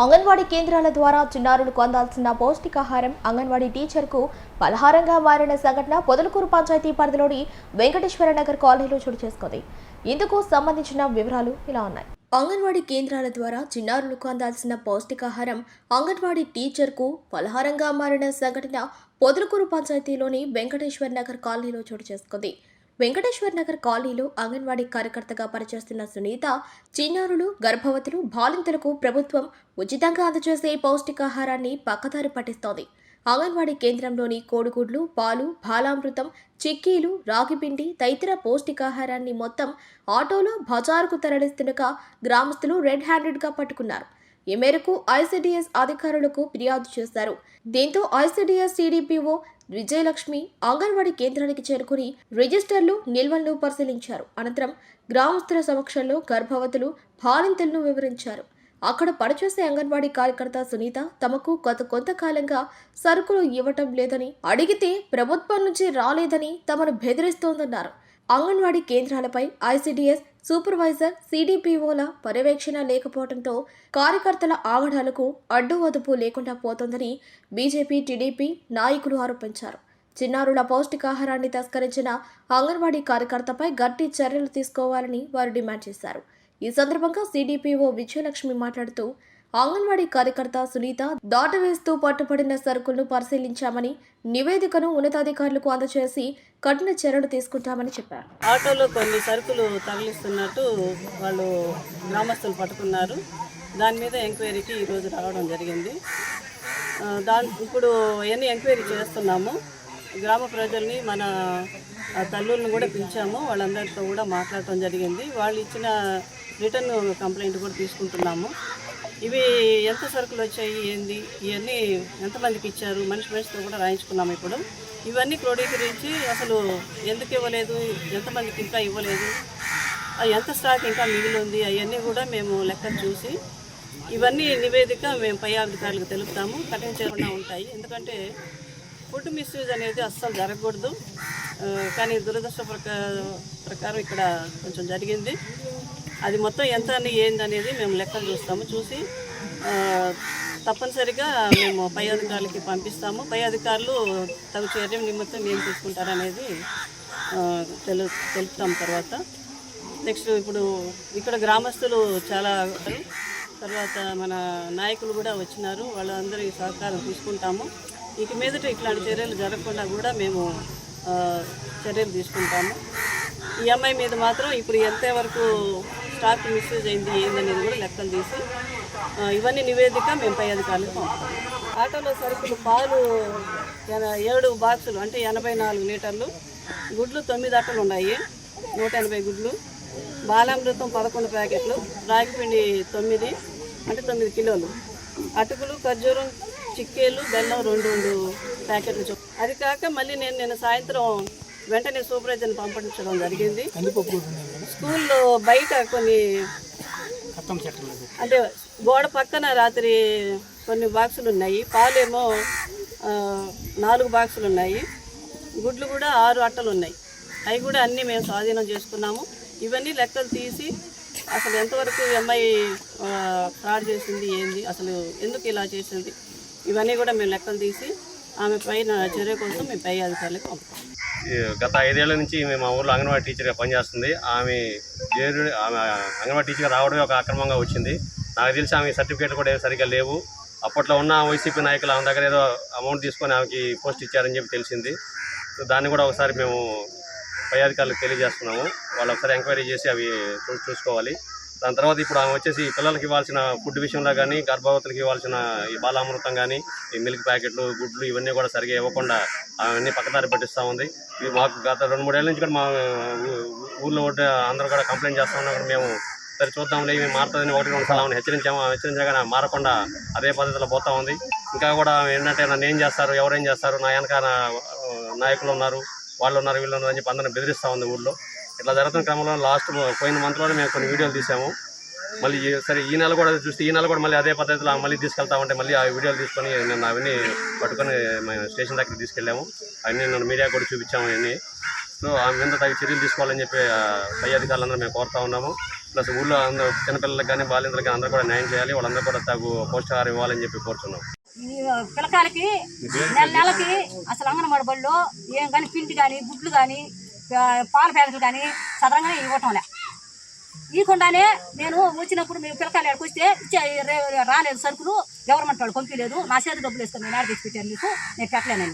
అంగన్వాడీ కేంద్రాల ద్వారా చిన్నారులకు అందాల్సిన పౌష్టికాహారం అంగన్వాడీ టీచర్కు పలహారంగా మారిన సంఘటన పొదలకూరు పంచాయతీ పరిధిలోని వెంకటేశ్వర నగర్ కాలనీలో చోటు చేసుకుంది. ఇందుకు సంబంధించిన వివరాలు ఇలా ఉన్నాయి. అంగన్వాడీ కేంద్రాల ద్వారా చిన్నారులకు అందాల్సిన పౌష్టికాహారం అంగన్వాడీ టీచర్కు పలహారంగా మారిన సంఘటన పొదలకూరు పంచాయతీలోని వెంకటేశ్వర నగర్ కాలనీలో చోటు చేసుకుంది. వెంకటేశ్వర్ నగర్ కాలనీలో అంగన్వాడీ కార్యకర్తగా పనిచేస్తున్న సునీత చిన్నారులు గర్భవతులు బాలింతలకు ప్రభుత్వం ఉచితంగా అందజేసే పౌష్టికాహారాన్ని పక్కదారి పట్టిస్తోంది. అంగన్వాడీ కేంద్రంలోని కోడిగుడ్లు పాలు బాలామృతం చిక్కీలు రాగిపిండి తదితర పౌష్టికాహారాన్ని మొత్తం ఆటోలో బజారుకు తరలిస్తుండగా గ్రామస్తులు రెడ్ హ్యాండెడ్గా పట్టుకున్నారు. ఈ మేరకు ఐసీడీఎస్ అధికారులకు ఫిర్యాదు చేశారు. దీంతో ఐసీడీఎస్ సిడిపిఓ విజయలక్ష్మి అంగన్వాడీ కేంద్రానికి చేరుకుని రిజిస్టర్లు నిల్వలను పరిశీలించారు. అనంతరం గ్రామస్తుల సమక్షంలో గర్భవతులు బాలింతలను వివరించారు. అక్కడ పనిచేసే అంగన్వాడీ కార్యకర్త సునీత తమకు గత కొంతకాలంగా సరుకులు ఇవ్వటం లేదని అడిగితే ప్రభుత్వం నుంచి రాలేదని తమను బెదిరిస్తోందన్నారు. అంగన్వాడీ కేంద్రాలపై ఐసీడీఎస్ సూపర్వైజర్ సిడిపిఓల పర్యవేక్షణ లేకపోవడంతో కార్యకర్తల ఆగడాలకు అడ్డు అదుపు లేకుండా పోతోందని బీజేపీ టీడీపీ నాయకులు ఆరోపించారు. చిన్నారుల పౌష్టికాహారాన్ని తస్కరించిన అంగన్వాడీ కార్యకర్తపై గట్టి చర్యలు తీసుకోవాలని వారు డిమాండ్ చేశారు. ఈ సందర్భంగా సిడిపిఓ విజయలక్ష్మి మాట్లాడుతూ అంగన్వాడీ కార్యకర్త సునీత దాటవేస్తూ పట్టుబడిన సరుకులను పరిశీలించామని నివేదికను ఉన్నతాధికారులకు అందజేసి కఠిన చర్యలు తీసుకుంటామని చెప్పారు. ఆటోలో కొన్ని సరుకులు తరలిస్తున్నట్టు వాళ్ళు గ్రామస్తులు పట్టుకున్నారు. దాని మీద ఎంక్వైరీకి ఈరోజు రావడం జరిగింది. దాని ఇప్పుడు అవన్నీ ఎంక్వైరీ చేస్తున్నాము గ్రామ ప్రజల్ని మన తల్లుల్ని తల్లులను కూడా పిలిచాము. వాళ్ళందరితో కూడా మాట్లాడటం జరిగింది. వాళ్ళు ఇచ్చిన రిటర్న్ కంప్లైంట్ కూడా తీసుకుంటున్నాము. ఇవి ఎంత సరుకులు వచ్చాయి ఏంది ఇవన్నీ ఎంతమందికి ఇచ్చారు మనిషి మనిషితో కూడా రాయించుకున్నాము ఇప్పుడు. ఇవన్నీ క్రోడీకరించి అసలు ఎందుకు ఇవ్వలేదు ఎంతమందికి ఇంకా ఇవ్వలేదు ఎంత స్టాక్ ఇంకా మిగిలి ఉంది అవన్నీ కూడా మేము లెక్కలు చూసి ఇవన్నీ నివేదిక మేము పై అధికారులకు తెలుపుతాము. కఠిన చేయకుండా ఉంటాయి. ఎందుకంటే ఫుడ్ మిస్యూజ్ అనేది అస్సలు జరగకూడదు. కానీ దురదృష్ట ప్రకారం ఇక్కడ కొంచెం జరిగింది. అది మొత్తం ఎంత అని మేము లెక్కలు చూస్తాము. చూసి తప్పనిసరిగా మేము పై అధికారులకి పంపిస్తాము. పై అధికారులు తగు చర్య నిమిత్తం ఏం తీసుకుంటారనేది తెలు తెలుపుతాం తర్వాత. నెక్స్ట్ ఇప్పుడు ఇక్కడ గ్రామస్తులు చాలా తర్వాత మన నాయకులు కూడా వచ్చినారు. వాళ్ళందరి సహకారం తీసుకుంటాము. ఇక మీదట ఇట్లాంటి చర్యలు జరగకుండా కూడా మేము చర్యలు తీసుకుంటాము. ఈ అమ్మాయి మీద మాత్రం ఇప్పుడు ఎంతవరకు స్టాక్ మిస్యూజ్ అయింది ఏందనేది కూడా లెక్కలు తీసి ఇవన్నీ నివేదిక మేము పై అధికారులకు పంపుతాం. ఆటోలో సరుకులు పాలు ఏడు బాక్సులు అంటే ఎనభై నాలుగు లీటర్లు గుడ్లు తొమ్మిది అట్టలు ఉన్నాయి నూట ఎనభై గుడ్లు బాలామృతం పదకొండు ప్యాకెట్లు రాగిపిండి తొమ్మిది అంటే తొమ్మిది కిలోలు అటుకులు ఖర్జూరం చిక్కేలు బెల్లం రెండు రెండు ప్యాకెట్లు చొప్పున అది కాక మళ్ళీ నేను నిన్న సాయంత్రం వెంటనే సూపర్వైజర్ని పంపించడం జరిగింది. స్కూల్లో బయట కొన్ని అంటే గోడ పక్కన రాత్రి కొన్ని బాక్సులు ఉన్నాయి. పాలేమో నాలుగు బాక్సులు ఉన్నాయి. గుడ్లు కూడా ఆరు అట్టలు ఉన్నాయి. అవి కూడా అన్నీ మేము స్వాధీనం చేసుకున్నాము. ఇవన్నీ లెక్కలు తీసి అసలు ఎంతవరకు అమ్మాయి ఆ, ఫ్రాడ్ చేసింది ఏంది అసలు ఎందుకు ఇలా చేసింది? ఇవన్నీ కూడా మేము లెక్కలు తీసి ఆమె పైన చర్య కోసం మేము పై అధికారులకు పంపుతాం. గత ఐదేళ్ళ నుంచి మేము మా ఊర్లో అంగన్వాడీ టీచర్గా పనిచేస్తుంది. ఆమె చేరు ఆమె అంగన్వాడీ టీచర్గా రావడమే ఒక అక్రమంగా వచ్చింది. నాకు తెలిసి ఆమె సర్టిఫికేట్లు కూడా ఏం సరిగ్గా లేవు. అప్పట్లో ఉన్న వైసీపీ నాయకులు ఆమె దగ్గర ఏదో అమౌంట్ తీసుకొని ఆమెకి పోస్ట్ ఇచ్చారని చెప్పి తెలిసింది. దాన్ని కూడా ఒకసారి మేము పై అధికారులకు తెలియజేస్తున్నాము. వాళ్ళు ఒకసారి ఎంక్వైరీ చేసి అవి చూసుకోవాలి. దాని తర్వాత ఇప్పుడు ఆమె వచ్చేసి పిల్లలకి ఇవ్వాల్సిన ఫుడ్ విషయంలో కానీ గర్భవతులకి ఇవ్వాల్సిన ఈ బాలామృతం కానీ ఈ మిల్క్ ప్యాకెట్లు గుడ్లు ఇవన్నీ కూడా సరిగా ఇవ్వకుండా అవన్నీ పక్కదారి పట్టిస్తూ ఉంది. ఇది మాకు గత రెండు మూడేళ్ళ నుంచి కూడా మా ఊళ్ళో అందరూ కూడా కంప్లైంట్ చేస్తూ ఉన్నా కూడా మేము సరే చూద్దాంలే ఇవి మారుతుందని ఒకటి రెండు సార్లు ఆమెను హెచ్చరించాము. ఆమె హెచ్చరించగా మారకుండా అదే పద్ధతిలో పోతా ఉంది. ఇంకా కూడా ఏంటంటే నన్ను ఏం చేస్తారు ఎవరేం చేస్తారు నా వెనక నాయకులు ఉన్నారు వాళ్ళు ఉన్నారు వీళ్ళు ఉన్నారు అని చెప్పి అందరిని బెదిరిస్తూ ఉంది ఊళ్ళో ఇట్లా జరుగుతున్న క్రమంలో లాస్ట్ పోయిన మంత్లోనే మేము కొన్ని వీడియోలు తీసాము. మళ్ళీ ఈ- సరే ఈ నెల కూడా చూస్తే ఈ నెల కూడా మళ్ళీ అదే పద్ధతిలో మళ్ళీ తీసుకెళ్తా ఉంటే మళ్ళీ ఆ వీడియోలు తీసుకొని నేను అవన్నీ పట్టుకొని మేము స్టేషన్ దగ్గర తీసుకెళ్ళాము. అవన్నీ నిన్న మీడియా కూడా చూపించాము అవన్నీ. సో ఆమె మీద తగిన చర్యలు తీసుకోవాలని చెప్పి పై అధికారులందరూ మేము కోరుతా ఉన్నాము. ప్లస్ ఊళ్ళో అందరూ చిన్నపిల్లలకు కానీ బాలింతలకు కానీ అందరూ కూడా న్యాయం చేయాలి. వాళ్ళందరూ కూడా తగు పోషకాహారం ఇవ్వాలని చెప్పి కోరుతున్నాం పిల్లకాయలకి నెల నెలకి అసలు అంగన్వాడి బళ్ళు ఏం కానీ పిండి కానీ గుడ్లు కానీ పాల ప్యాకెట్లు కానీ సదరంగానే ఇవ్వటంలే ఇవ్వకుండానే నేను వచ్చినప్పుడు మీ పిల్లకాయలు ఎక్కడికి వస్తే ఇచ్చే రాలేదు సరుకులు గవర్నమెంట్ వాళ్ళు పంపించలేదు నా చేతి డబ్బులు ఇస్తాను నేను ఆడ తెచ్చి మీకు నేను పెట్టలేనండి.